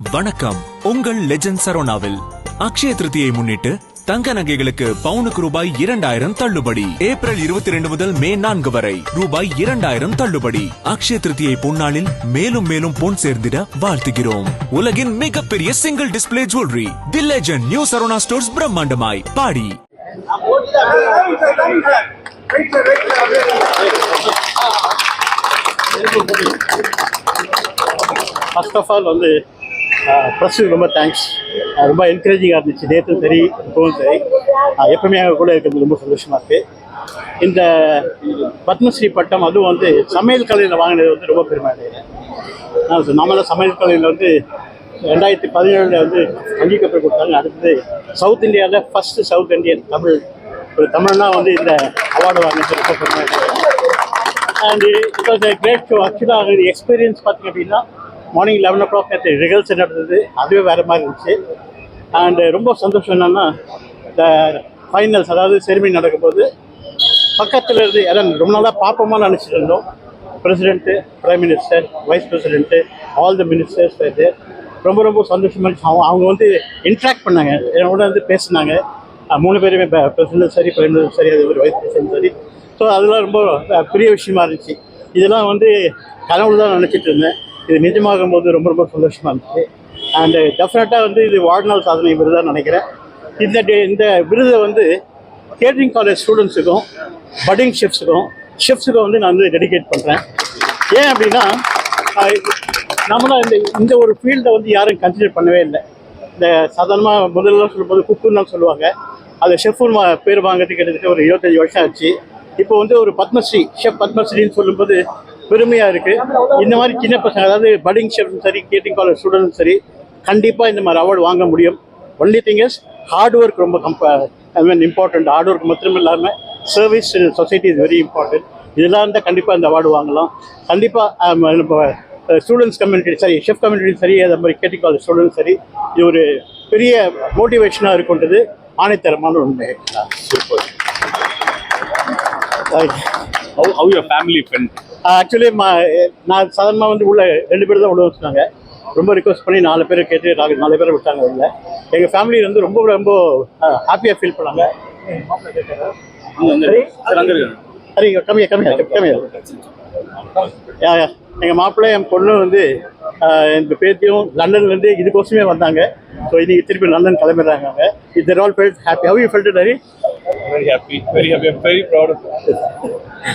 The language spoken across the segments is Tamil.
வணக்கம். உங்கள் லெஜண்ட் சரோனாவில் அக்ஷய திருதியை முன்னிட்டு தங்க நகைகளுக்கு பவுனுக்கு ரூபாய் இரண்டாயிரம் தள்ளுபடி. ஏப்ரல் இருபத்தி ரெண்டு முதல் மே நான்கு வரை ரூபாய் இரண்டாயிரம் தள்ளுபடி. அக்ஷய திருதியை பொன்னாளில் மேலும் மேலும் பொன் சேர்ந்திட வாழ்த்துகிறோம். உலகின் மிகப்பெரிய single display jewellery the Legend New Saravana Stores பிரம்மாண்டமாய் பாடி. ஃபர்ஸ்ட் ஆஃப் ஆல் வந்து ப்ரெஸ்ஸுக்கு ரொம்ப தேங்க்ஸ் ரொம்ப என்கரேஜிங்காக இருந்துச்சு. நேற்றும் சரி இப்போவும் சரி. எப்பவுமே அவங்க கூட இருக்கிறது ரொம்ப சந்தோஷமாக இருக்குது இந்த பத்மஸ்ரீ பட்டம் அதுவும் வந்து சமையல் கலையில் வாங்கினது வந்து ரொம்ப பெருமை அடைகிறேன் நான் சமையல் கலையில் வந்து ரெண்டாயிரத்தி பதினேழில் வந்து அங்கீகப்பட்டு கொடுத்தாங்க. அடுத்தது சவுத் இந்தியாவில் ஃபஸ்ட்டு சவுத் இந்தியன் தமிழ் ஒரு தமிழ்னா வந்து இந்த அவார்டு வாங்கினது ரொம்ப பெருமை and it was great show ஆக்சுவலாக எக்ஸ்பீரியன்ஸ் பார்த்தீங்க அப்படின்னா மார்னிங் லெவன் ஓ கிளாக் நேற்று ரிஹர்சல் நடந்தது. அதுவே வேறு மாதிரி இருந்துச்சு. அண்டு ரொம்ப சந்தோஷம் என்னென்னா இந்த ஃபைனல்ஸ் அதாவது செரிமனி நடக்கும்போது பக்கத்தில் இருந்து ஏதாவது ரொம்ப நாளாக பார்ப்போமா நினச்சிட்டு இருந்தோம். President prime minister vice president all the ministers ரொம்ப ரொம்ப சந்தோஷமாக இருந்துச்சு. அவங்க அவங்க வந்து இன்ட்ராக்ட் பண்ணாங்க. என்னோட வந்து பேசினாங்க. மூணு பேருமே பிரசிடென்ட் சரி பிரைம் மினிஸ்டர் சரி அது ஒரு வைஸ் பிரசிடென்ட் சரி. ஸோ அதெல்லாம் ரொம்ப பெரிய விஷயமா இருந்துச்சு. இதெல்லாம் வந்து கனவுல தான் நினச்சிட்டு இருந்தேன். இது நிஜமாகும் போது ரொம்ப ரொம்ப சந்தோஷமாக இருந்துச்சு. அண்டு டெஃபினட்டாக வந்து இது வாழ்நாள் சாதனை விருதாக நினைக்கிறேன். இந்த டே இந்த விருதை வந்து கேட்ரிங் காலேஜ் ஸ்டூடெண்ட்ஸுக்கும் பட்டிங் ஷெஃப்ஸுக்கும் ஷெஃப்ஸுக்கும் வந்து நான் வந்து டெடிகேட் பண்ணுறேன் ஏன் அப்படின்னா நம்மளாம் இந்த இந்த ஒரு ஃபீல்டை வந்து யாரும் கன்சிடர் பண்ணவே இல்லை. இந்த சாதாரணமாக முதல்லாம் சொல்லும்போது குக்குன்னு தான் சொல்லுவாங்க. அது ஷெஃப்னு பேர் வாங்கிறது கிட்டத்தட்ட ஒரு இருபத்தஞ்சி வருஷம் ஆச்சு. இப்போ வந்து ஒரு பத்மஸ்ரீ ஷெஃப் பத்மஸ்ரீன்னு சொல்லும்போது பெருமையாக இருக்குது இந்த மாதிரி சின்ன பசங்க அதாவது பட்டிங் ஷெஃப்ஸும் சரி கேட்டிங் காலேஜ் ஸ்டூடெண்ட்ஸும் சரி கண்டிப்பாக இந்த மாதிரி அவார்டு வாங்க முடியும். Only thing is hard work ரொம்ப கம்ப I mean important hard work மட்டும் இல்லாமல் service society is very important இதெல்லாம் இருந்தால் கண்டிப்பாக இந்த அவார்டு வாங்கலாம். கண்டிப்பாக ஸ்டூடெண்ட்ஸ் கம்யூனிட்டி சரி ஷெஃப் கம்யூனிட்டி சரி அதே மாதிரி கேட்டிங் காலேஜ் ஸ்டூடெண்ட்ஸ் சரி இது ஒரு பெரிய மோட்டிவேஷனாக இருக்குன்றது ஆணைத்தரமான உண்மை. How, how your family felt? Actually நான் சாதாரணமாக வந்து உள்ள ரெண்டு பேர் தான் உள்ள வச்சுருந்தாங்க ரொம்ப ரிக்வஸ்ட் பண்ணி நாலு பேர் கேட்டு நாலு நாலு பேரை விட்டாங்க உள்ள. எங்கள் ஃபேமிலி வந்து ரொம்ப ரொம்ப ஹாப்பியாக ஃபீல் பண்ணாங்க. சரி Sir, அங்க இருக்காங்க. சரி கம்மியா கம்மியா கம்மியா யா யா எங்கள் மாப்பிள்ளை என் பொண்ணு வந்து இந்த பேத்தியும் லண்டன்லேருந்து இதுக்கோசமே வந்தாங்க. ஸோ இன்னைக்கு திருப்பி லண்டன் கிளம்பிடுறாங்க இது all felt happy how you felt Hari Very happy, very happy. I'm very proud of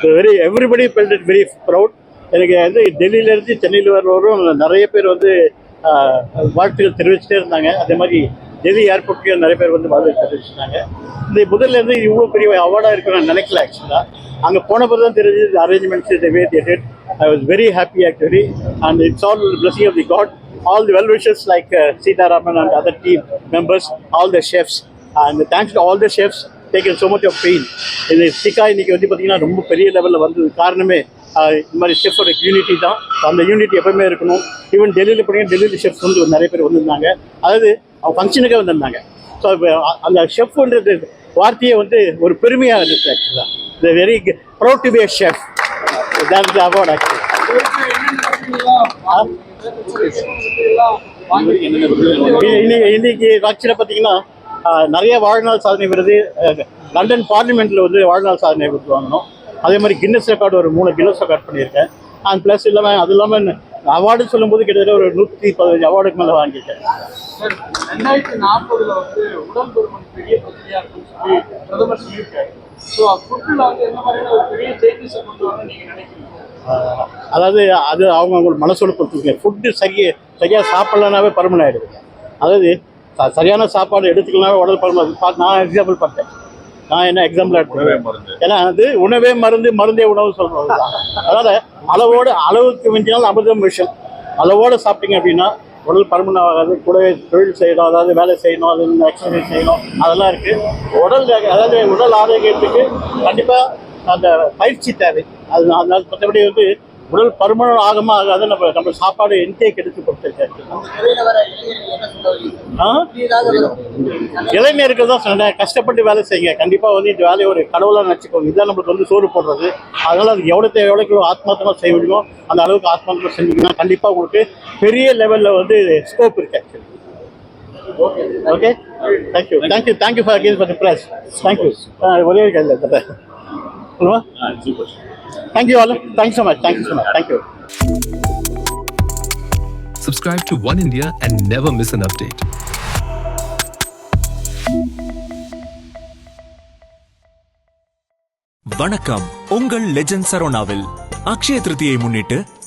so very everybody felt it very proud. எனக்கு வந்து டெல்லியிலேருந்து சென்னையில் வர்றவரும் நிறைய பேர் வந்து வாழ்த்துக்கள் தெரிவிச்சுட்டே இருந்தாங்க. அதே மாதிரி டெல்லி ஏர்போர்ட்லேயும் நிறைய பேர் வந்து வாழ்த்து தெரிவிச்சிருந்தாங்க இந்த முதல்ல இருந்து இவ்வளோ பெரிய அவார்டாக இருக்கும் நான் நினைக்கல ஆக்சுவலாக அங்கே போன பிறகு தான் தெரிஞ்சது arrangements the way they I was very happy actually and it's all blessing of the god all the well wishes like Seetharaman and other team members all the chefs and thanks to all the chefs taken so much of pain. இது சிக்கா இன்னைக்கு வந்து பார்த்தீங்கன்னா ரொம்ப பெரிய லெவலில் வந்தது காரணமே இந்த மாதிரி ஷெஃபோட யூனிட்டி தான் அந்த யூனிட்டி எப்பவுமே இருக்கணும் ஈவன் டெல்லியில் பார்த்தீங்கன்னா டெல்லியில் ஷெஃப்ஸ் வந்து நிறைய பேர் வந்திருந்தாங்க அதாவது அவங்க ஃபங்க்ஷனுக்கே வந்திருந்தாங்க ஸோ அந்த ஷெஃப்ன்றது வார்த்தையே வந்து ஒரு பெருமையாக இருந்துச்சு ஆக்சுவலாக the very proud to be a chef that the award actually இன்னைக்கு ஆக்சுவலாக பார்த்தீங்கன்னா நிறைய வாழ்நாள் சாதனை விருது லண்டன் பார்லிமெண்ட்டில் வந்து வாழ்நாள் சாதனை விருது வாங்கணும் அதே மாதிரி கின்னஸ் ரெக்கார்டு ஒரு மூணு கின்னஸ் ரெக்கார்ட் பண்ணியிருக்கேன். அண்ட் ப்ளஸ் இல்லாமல் அது இல்லாமல் அவார்டு சொல்லும்போது கிட்டத்தட்ட ஒரு நூற்றி பதினஞ்சு அவார்டுக்கு மேலே வாங்கியிருக்கேன். ரெண்டாயிரத்தி நாற்பதுல வந்து உடல் பருமன் பெரிய பிரச்சனையா இருக்குன்னு சொல்லி பிரதமர் சொல்லியிருக்காரு. ஸோ ஃபுட்டில் வந்து என்ன மாதிரியான ஒரு பெரிய சேஞ்சஸை கொண்டு வரணும்னு நீங்க நினைக்கிறீங்க? அதாவது அது அவங்க அவங்க மனசோட பொறுத்துங்க ஃபுட்டு சரியே சரியாக சாப்பிட்லனாவே பருமன் ஆகிடுது அதாவது சரியான சாப்பாடு எடுத்துக்கலனாவே உடல் பருமன் நான் எக்ஸாம்பிள் பார்த்தேன் நான் என்ன எக்ஸாம்பிள் உணவே மருந்து. ஏன்னா அது உணவே மருந்து மருந்தே உணவு சொல்றது அதாவது அளவோடு அளவுக்கு மிஞ்சினால் அமிர்தம் விஷம். அளவோடு சாப்பிட்டீங்க அப்படின்னா உடல் பருமன் ஆகாது கூடவே தொழில் செய்யணும் அதாவது வேலை செய்யணும் அது எக்ஸசைஸ் செய்யணும் அதெல்லாம் இருக்குது உடல் அதாவது உடல் ஆரோக்கியத்துக்கு கண்டிப்பாக அந்த பயிற்சி தேவை. அது அதனால மற்றபடி வந்து உடல் பருமனம் ஆகமா ஆகாத நம்ம நம்ம சாப்பாடு இன்டேக் எடுத்து கொடுத்துருக்கேன் ஆ? இளைஞர்கள் தான் சொன்னேன் கஷ்டப்பட்டு வேலை செய்யுங்க. கண்டிப்பாக வந்து இந்த வேலையை ஒரு கடவுளாக நினச்சிக்கோங்க. இதுதான் நம்மளுக்கு வந்து சோறு போடுறது. அதனால் அது எவ்வளோக்கு எவ்வளோக்கு ஆத்மார்த்தமாக செய்ய முடியுமோ அந்த அளவுக்கு ஆத்மார்த்தமாக செஞ்சீங்கன்னா கண்டிப்பாக உங்களுக்கு பெரிய லெவலில் வந்து ஸ்கோப் இருக்கு actually okay thank you thank you thank you for again for the press thank you ஒரே ஒரு கையில் சொல்லுவா Ah, super. Thank you all thank you so much thank you so much thank you Subscribe to One India and never miss an update. வணக்கம். உங்கள் லெஜண்ட் சரோனாவில் அக்ஷய திருதியை முன்னிட்டு